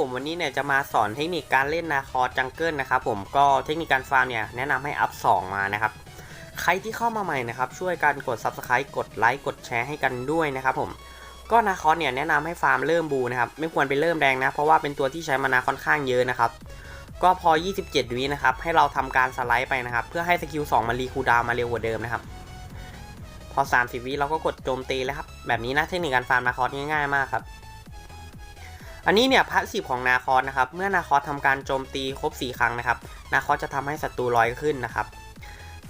ผมวันนี้เนี่ยจะมาสอนเทคนิคการเล่นนาคอร์จังเกิลนะครับผมก็เทคนิคการฟาร์มเนี่ยแนะนำให้อัพ 2 มานะครับ ใครที่เข้ามาใหม่นะครับ ช่วยกันกด Subscribe กดไลค์กดแชร์ให้กันด้วยนะครับผมก็นาคอร์เนี่ยแนะนำให้ฟาร์มเริ่มบูนะครับไม่ควรไปเริ่มแดงนะ เพราะว่าเป็นตัวที่ใช้มานาค่อนข้างเยอะนะครับ ก็พอ 27 วินะครับ ให้เราทำการสไลด์ไปนะครับ เพื่อให้สกิล2มันรีคูดาวมาเร็วกว่าเดิมนะครับ พอ 30 วิเราก็กดโจมตีแล้วครับแบบนี้นะเทคนิคการฟาร์มนาคอร์ง่ายๆมากครับ อันนี้เนี่ยพาสซีฟของนาคอสนะครับ เมื่อนาคอสทำการโจมตีครบ 4 ครั้งนะครับ นาคอสจะทำให้ศัตรูลอยขึ้นนะครับ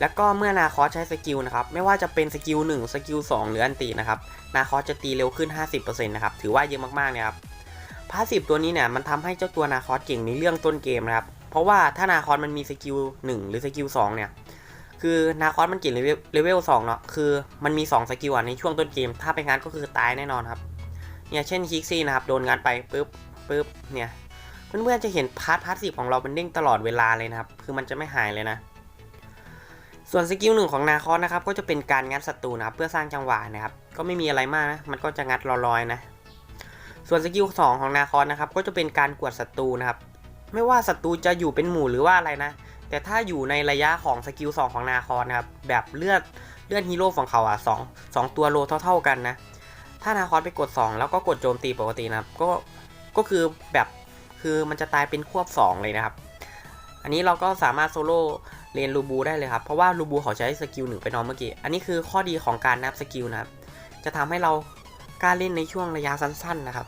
แล้วก็เมื่อนาคอสใช้สกิลนะครับ ไม่ว่าจะเป็นสกิล1สกิล2หรืออันตีนะครับ นาคอสจะตีเร็วขึ้น 50%นะครับ ถือว่าเยอะมากๆเนี่ยครับพาสซีฟตัวนี้เนี่ยมันทำให้เจ้าตัวนาคอสเก่งในเรื่องต้นเกมนะครับ เพราะว่าถ้านาคอสมันมีสกิล1หรือสกิล2เนี่ย คือนาคอสมันเก่งเลเวลเลเวล2เนาะ คือมันมี2สกิลอะในช่วงต้นเกม ถ้าเป็นงั้นก็คือตายแน่นอนครับ เนี่ยเช่นคิกซี่นะครับโดนงานไปปุ๊บปุ๊บเนี่ยเพื่อนๆจะเห็นพาร์ทพาร์ทสีของเราเป็นเด้งตลอดเวลาเลยนะครับ คือมันจะไม่หายเลยนะ ส่วนสกิลหนึ่งของนาคอสนะครับ ก็จะเป็นการงัดศัตรูนะครับ เพื่อสร้างจังหวะนะครับ ก็ไม่มีอะไรมากนะ มันก็จะงัดลอยๆนะ ส่วนสกิลสองของนาคอสนะครับ ก็จะเป็นการกวดศัตรูนะครับ ไม่ว่าศัตรูจะอยู่เป็นหมู่หรือว่าอะไรนะ แต่ถ้าอยู่ในระยะของสกิล2ของนาคอสนะครับ แบบเลือดเลือดฮีโร่ของเขาอะสองสองตัวโลเท่า ๆกันนะ ถ้านาคอสไปกด 2 แล้วก็กดโจมตีปกตินะครับ ก็ ก็คือแบบคือมันจะตายเป็นควบ 2 เลยนะครับ อันนี้เราก็สามารถโซโล่เรียนลูบูได้เลยครับ เพราะว่าลูบูเขาใช้สกิลหนึ่งไปนอนเมื่อกี้ อันนี้คือข้อดีของการนับสกิลนะครับ จะทำให้เรากล้าเล่นในช่วงระยะสั้น ๆ นะครับ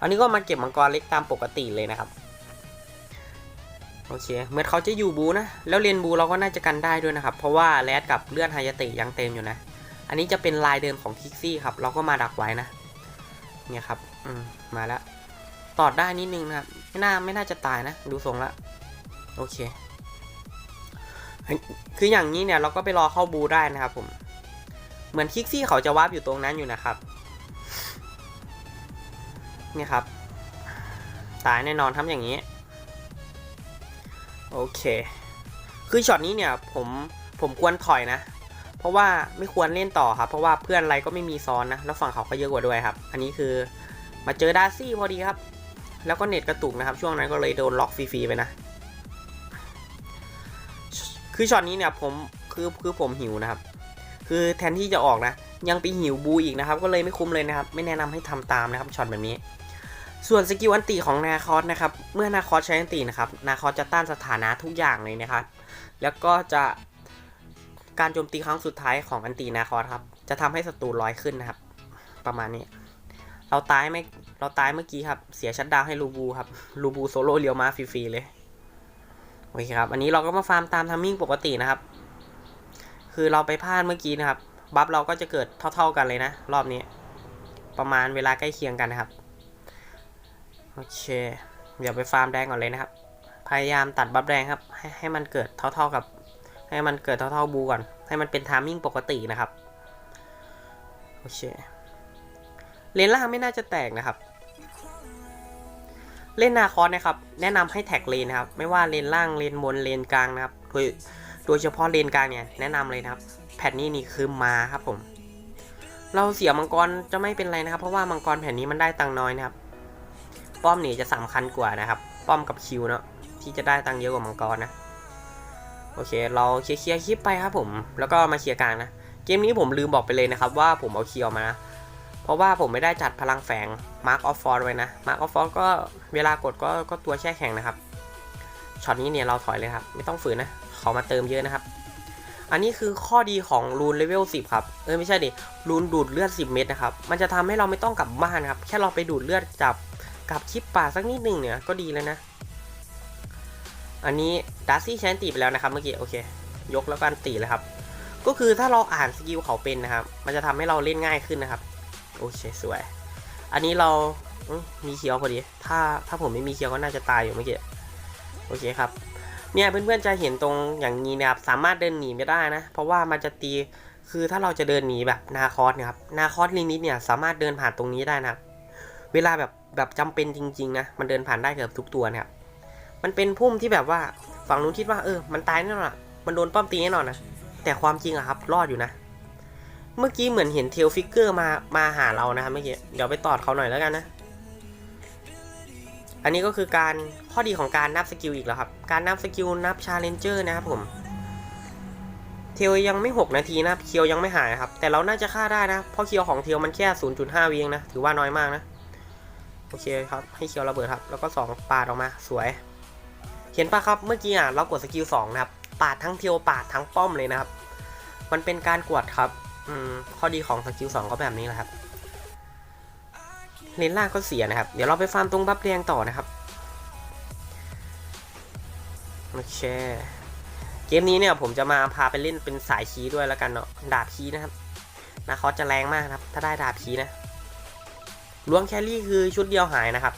อันนี้ก็มาเก็บมังกรเล็กตามปกติเลยนะครับ โอเค เหมือนเขาจะอยู่บูนะ แล้วเรียนบูเราก็น่าจะกันได้ด้วยนะครับ เพราะว่าแรดกับเลื่อดไฮยาตะยังเต็มอยู่นะ อันนี้จะเป็นลายเดินของคิกซี่ครับ เราก็มาดักไว้นะ เนี่ยครับ อืม มาแล้ว ตอดได้นิดนึงนะครับ ไม่น่าไม่น่าจะตายนะ ดูทรงละ โอเค คืออย่างนี้เนี่ย เราก็ไปรอเข้าบูได้นะครับผม เหมือนคิกซี่เขาจะวาร์ปอยู่ตรงนั้นอยู่นะครับ เนี่ยครับ ตายแน่นอนทำอย่างนี้ โอเค คือช็อตนี้เนี่ย ผมผมควรถอยนะ เพราะว่าไม่ควรเล่นต่อครับ เพราะว่าเพื่อนอะไรก็ไม่มีซ้อนนะ แล้วฝั่งเขาก็เยอะกว่าด้วยครับ อันนี้คือมาเจอดาร์ซี่พอดีครับ แล้วก็เน็ตกระตุกนะครับ ช่วงนั้นก็เลยโดนล็อกฟรีๆไปนะ คือช็อตนี้เนี่ยผมคือคือผมหิวนะครับ คือแทนที่จะออกนะ ยังไปหิวบูอีกนะครับ ก็เลยไม่คุ้มเลยนะครับ ไม่แนะนำให้ทำตามนะครับช็อตแบบนี้ ส่วนสกิลอันตีของนาคอสนะครับ เมื่อนาคอสใช้อันตีนะครับ นาคอสจะต้านสถานะทุกอย่างเลยนะครับ แล้วก็จะ การโจมตีครั้งสุดท้ายของอันตีนาคอครับ จะทำให้ศัตรูลอยขึ้นนะครับ ประมาณนี้ เราตายไม่เราตายเมื่อกี้ครับ เสียชัดดาวให้ลูบูครับลูบูโซโล่เลียวมาฟรีๆเลยโอเคครับ อันนี้เราก็มาฟาร์มตามทัมมิ่งปกตินะครับ คือเราไปพลาดเมื่อกี้นะครับ บัฟเราก็จะเกิดเท่า ๆกันเลยนะ รอบนี้ ประมาณเวลาใกล้เคียงกันนะครับ โอเค เดี๋ยวไปฟาร์มแดงก่อนเลยนะครับ พยายามตัดบัฟแดงครับ ให้ให้มันเกิดเท่าๆกับ ให้มันเกิดเท่าๆบูก่อน ให้มันเป็นทามมิ่งปกตินะครับ โอเค เลนล่างไม่น่าจะแตกนะครับ เล่นนาคอสนะครับ แนะนำให้แท็กเลนนะครับ ไม่ว่าเลนล่าง เลนบน เลนกลางนะครับ โดย โดยเฉพาะเลนกลางเนี่ย แนะนำเลยนะครับ แผ่นนี้นี่คือมาครับผม เราเสียมังกรจะไม่เป็นไรนะครับ เพราะว่ามังกรแผ่นนี้มันได้ตังน้อยนะครับ ป้อมนี่จะสำคัญกว่านะครับ ป้อมกับคิวเนาะ ที่จะได้ตังเยอะกว่ามังกรนะ โอเค เราเคลียร์เคลียร์คลิปไปครับผม แล้วก็มาเคลียร์กลางนะ เกมนี้ผมลืมบอกไปเลยนะครับว่าผมเอาเคียวมานะ เพราะว่าผมไม่ได้จัดพลังแฝง Mark of Force ไว้นะ Mark of Force ก็เวลากดก็ก็ตัวแช่แข็งนะครับ ช็อตนี้เนี่ยเราถอยเลยครับ ไม่ต้องฝืนนะ เขามาเติมเยอะนะครับ อันนี้คือข้อดีของรูนเลเวล10 ครับ เออไม่ใช่ดิ รูนดูดเลือด 10 เม็ดนะครับ มันจะทำให้เราไม่ต้องกลับบ้านครับ แค่เราไปดูดเลือดจับกับชิปป่าสักนิดหนึ่งเนี่ยก็ดีแล้วนะ อันนี้ดาร์ซี่ใช้นตีไปแล้วนะครับเมื่อกี้โอเค ยกแล้วก็อันตีเลยครับ ก็คือถ้าเราอ่านสกิลเขาเป็นนะครับ มันจะทำให้เราเล่นง่ายขึ้นนะครับ โอเคสวย อันนี้เรามีเคียวพอดี ถ้าถ้าผมไม่มีเคียวก็น่าจะตายอยู่เมื่อกี้ โอเคครับ เนี่ยเพื่อนๆจะเห็นตรงอย่างนี้นะครับ สามารถเดินหนีไม่ได้นะ เพราะว่ามันจะตี คือถ้าเราจะเดินหนีแบบนาคอสเนี่ยครับ นาคอสลิมิตเนี่ยสามารถเดินผ่านตรงนี้ได้นะครับ เวลาแบบแบบจำเป็นจริง ๆนะ มันเดินผ่านได้เกือบทุกตัวนะครับ มันเป็นพุ่มที่แบบว่าฝั่งนู้นคิดว่าเออ มันตายแน่นอนอะมันโดนป้อมตีแน่นอนนะแต่ความจริงอะครับ รอดอยู่นะ เมื่อกี้เหมือนเห็นเทลฟิกเกอร์มามาหาเรานะครับเมื่อกี้เดี๋ยวไปตอดเขาหน่อยแล้วกันนะ อันนี้ก็คือการข้อดีของการนับสกิลอีกแล้วครับ การนับสกิลนับชาเลนเจอร์นะครับผมเทลยังไม่ 6 นาทีนะเคียวยังไม่หายครับ แต่เราน่าจะฆ่าได้นะเพราะเคียวของเทลมันแค่ 0.5วิเองนะถือว่าน้อยมากนะโอเคครับให้เคียวระเบิดครับ แล้วก็ 2 ปาดออกมาสวย เห็นปะครับเมื่อกี้อะเรากดสกิล2นะครับปาดทั้งเทลปาดทั้งป้อมเลยนะครับ มันเป็นการกวดครับอืมข้อดีของสกิล2ก็แบบนี้แหละครับเลนล่างก็เสียนะครับ เดี๋ยวเราไปฟาร์มตรงบัฟแดงต่อนะครับโอเคเกมนี้เนี่ยผมจะมาพาไปเล่นเป็นสายคีด้วยแล้วกันเนาะดาบคีนะครับนาคอจะแรงมากครับ ถ้าได้ดาบคีนะล้วงแครี่คือชุดเดียวหายนะครับ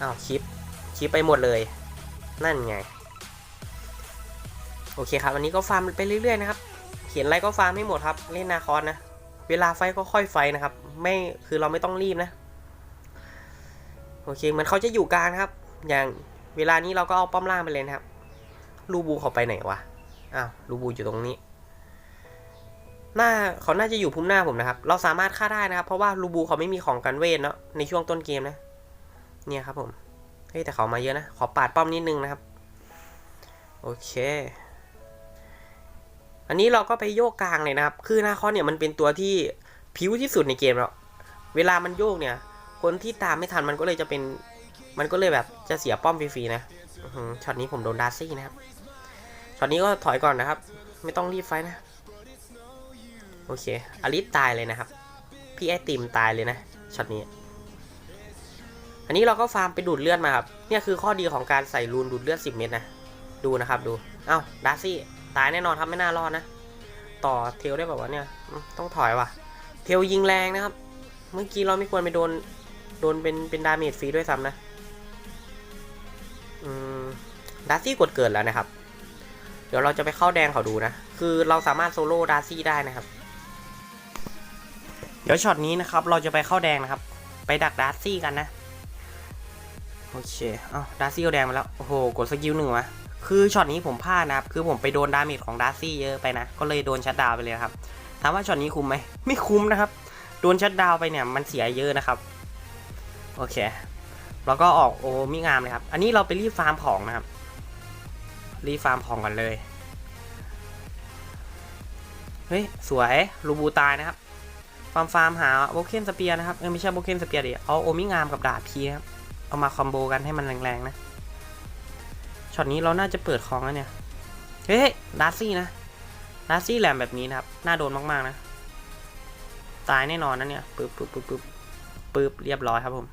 อ้าวคลิปคลิปไปหมดเลย นั่นไง โอเคครับ อันนี้ก็ฟาร์มไปเรื่อยๆนะครับเห็นอะไรก็ฟาร์มให้หมดครับ เล่นนาคอสนะ เวลาไฟก็ค่อยไฟนะครับ ไม่ คือเราไม่ต้องรีบนะ โอเค เหมือนเขาจะอยู่กลางครับ อย่างเวลานี้เราก็เอาป้อมล่างไปเลยนะครับ ลูบูเขาไปไหนวะ อ้าว ลูบูอยู่ตรงนี้ หน้าเขาน่าจะอยู่พุ่มหน้าผมนะครับ เราสามารถฆ่าได้นะครับ เพราะว่าลูบูเขาไม่มีของกันเวทเนาะ ในช่วงต้นเกมนะ เนี่ยครับผม เฮ้ยแต่เขามาเยอะนะ ขอปาดป้อมนิดนึงนะครับ โอเค อันนี้เราก็ไปโยกกลางเลยนะครับ คือนาคอนเนี่ยมันเป็นตัวที่ผิวที่สุดในเกมแล้วเวลามันโยกเนี่ย คนที่ตามไม่ทันมันก็เลยจะเป็น มันก็เลยแบบจะเสียป้อมฟรีๆนะช็อตนี้ผมโดนดาร์ซี่นะครับ ช็อตนี้ก็ถอยก่อนนะครับ ไม่ต้องรีบไฟนะ โอเคอลิสตายเลยนะครับ พี่ไอติมตายเลยนะ ช็อตนี้ อันนี้เราก็ฟาร์มไปดูดเลือดมาครับ เนี่ยคือข้อดีของการใส่รูนดูดเลือด 10 เม็ดนะ ดูนะครับดู เอ้าดาซี่ตายแน่นอนครับไม่น่ารอดนะ ต่อเทลได้แบบว่าเนี่ยต้องถอยว่ะ เทลยิงแรงนะครับ เมื่อกี้เราไม่ควรไปโดนโดนเป็นเป็นดาเมจฟรีด้วยซ้ำนะอืมดาซี่กดเกิดแล้วนะครับ เดี๋ยวเราจะไปเข้าแดงเขาดูนะ คือเราสามารถโซโล่ดาซี่ได้นะครับ เดี๋ยวช็อตนี้นะครับเราจะไปเข้าแดงนะครับ ไปดักดาซี่กันนะ โอเคเอ้าดาร์ซี่เอาแดงมาแล้ว โอ้โห กดสกิลหนึ่งวะคือช็อตนี้ผมพลาดนะครับ คือผมไปโดนดาเมจของดาร์ซี่เยอะไปนะ ก็เลยโดนชัดดาวไปเลยครับ ถามว่าช็อตนี้คุ้มไหม ไม่คุ้มนะครับ โดนชัดดาวไปเนี่ยมันเสียเยอะนะครับ โอเค แล้วก็ออกโอ้มิงามเลยครับ อันนี้เราไปรีฟาร์มของนะครับ รีฟาร์มของกันเลย เฮ้ย สวยลูบูตายนะครับ ฟาร์มฟาร์มหาโบเคนสเปียร์นะครับ เออไม่ใช่โบเคนสเปียร์ดิ เอาโอมิงามกับดาบพีครับ เอามาคอมโบกันให้มันแรงๆนะ ช็อตนี้เราน่าจะเปิดของแล้วเนี่ย เฮ้ยดาร์ซี่นะดาร์ซี่แหลมแบบนี้นะครับ น่าโดนมากๆนะ ตายแน่นอนนะเนี่ยปึ๊บปึ๊บปึ๊บปึ๊บปึ๊บเรียบร้อยครับผม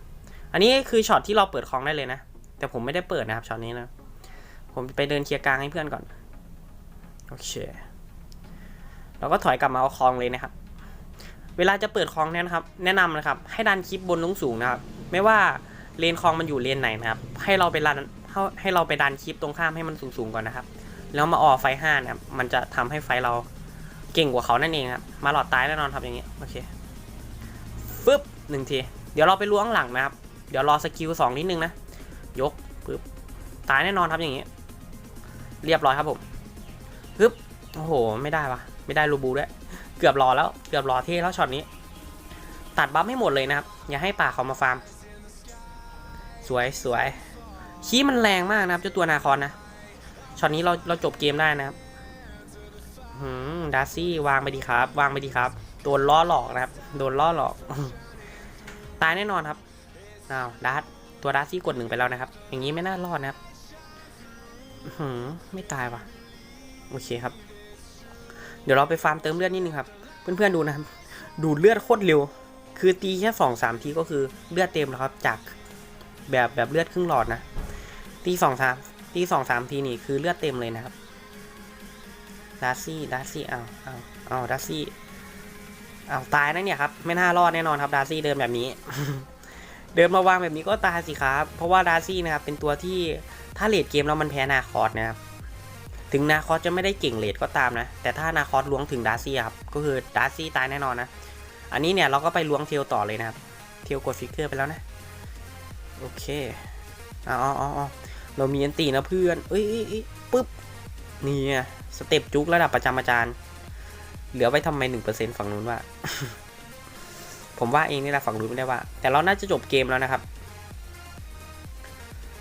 อันนี้คือช็อตที่เราเปิดคลองได้เลยนะ แต่ผมไม่ได้เปิดนะครับช็อตนี้นะ ผมไปเดินเคลียร์กลางให้เพื่อนก่อน โอเค เราก็ถอยกลับมาเอาคลองเลยนะครับ เวลาจะเปิดคลองเนี่ยนะครับ แนะนำนะครับ ให้ดันคลิปบนลงสูงนะครับ ไม่ว่า เลนคลองมันอยู่เลนไหนนะครับ ให้เราไปดันให้เราไปดันคลิปตรงข้ามให้มันสูงๆก่อนนะครับ แล้วมาออไฟห้านะครับมันจะทำให้ไฟเราเก่งกว่าเขานั่นเองครับ มาหลอดตายแน่นอนครับอย่างนี้โอเคฟึบหนึ่งที เดี๋ยวเราไปล้วงหลังนะครับ เดี๋ยวรอสกิลสองนิดนึงนะ ยกปึ๊บตายแน่นอนครับอย่างนี้ เรียบร้อยครับผมปึ๊บโอ้โห ไม่ได้วะไม่ได้รูบูด้วย เกือบรอแล้ว เกือบรอเท่แล้วช็อตนี้ ตัดบัฟให้หมดเลยนะครับ อย่าให้ป่าเขามาฟาร์ม สวยสวยขี้มันแรงมากนะครับเจ้าตัวนาคอนนะช็อตนี้เราเราจบเกมได้นะครับหืมดาร์ซี่วางไปดีครับ วางไปดีครับ โดนล่อหลอกนะครับ โดนล่อหลอก ตายแน่นอนครับอ้าวดัสตัวดัสซี่กดหนึ่งไปแล้วนะครับ อย่างนี้ไม่น่ารอดนะครับหืมไม่ตายว่ะ โอเคครับ เดี๋ยวเราไปฟาร์มเติมเลือดนิดนึงครับ เพื่อนๆดูนะครับ ดูดเลือดโคตรเร็ว คือตีแค่สองสามทีก็คือเลือดเต็มแล้วครับ จาก แบบแบบเลือดครึ่งหลอดนะตีสองสามตีสองสามทีนี่คือเลือดเต็มเลยนะครับดาร์ซี่ดาร์ซี่อ้าวอ้าวอ้าวดาร์ซี่อ้าวตายนะเนี่ยครับ ไม่น่ารอดแน่นอนครับดาร์ซี่เดินแบบนี้ เดินมาวางแบบนี้ก็ตายสิครับ เพราะว่าดาร์ซี่นะครับเป็นตัวที่ถ้าเลดเกมแล้วมันแพ้นาคอสนะครับถึงนาคอสจะไม่ได้เก่งเลดก็ตามนะ แต่ถ้านาคอสล้วงถึงดาร์ซี่ครับ ก็คือดาร์ซี่ตายแน่นอนนะ อันนี้เนี่ยเราก็ไปล้วงเทลต่อเลยนะครับ เทลกดฟิกเกอร์ไปแล้วนะ โอเคอาเอเอาเอเรามีอันตีนะเพื่อน เอ้ยปึ๊บ นี่ไงสเต็ปจุกระดับประจำอาจารย์ เหลือไว้ทำไมหนึ่งเปอร์เซ็นต์ฝั่งนู้นว่าผมว่าเองนี่แหละฝั่งนู้นไม่ได้ว่า แต่เราน่าจะจบเกมแล้วนะครับ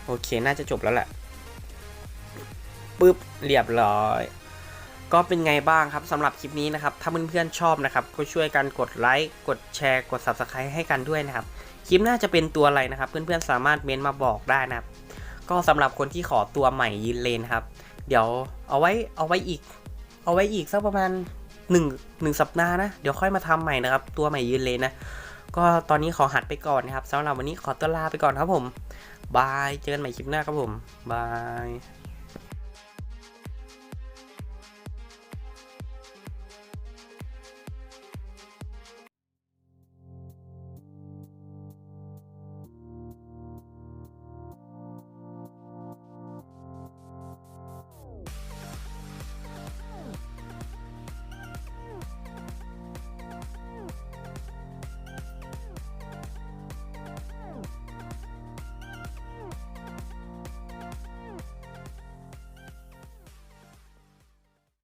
โอเค น่าจะจบแล้วแหละปึ๊บ เรียบร้อยก็เป็นไงบ้างครับสำหรับคลิปนี้นะครับ ถ้าเพื่อนๆชอบนะครับ ก็ช่วยกันกดไลค์ กดแชร์ กด Subscribe ให้กันด้วยนะครับ คลิปหน้าจะเป็นตัวอะไรนะครับ เพื่อนๆสามารถเมนต์มาบอกได้นะครับ ก็สำหรับคนที่ขอตัวใหม่ยืนเลนครับ เดี๋ยวเอาไว้เอาไว้อีก เอาไว้อีกสักประมาณ1นึ่งหนึ่งสัปดาห์นะเดี๋ยวค่อยมาทำใหม่นะครับ ตัวใหม่ยืนเลนนะ ก็ตอนนี้ขอหัดไปก่อนนะครับสำหรับวันนี้ขอตัวลาไปก่อนครับผมบายเจอกันใหม่คลิปหน้าครับผมบาย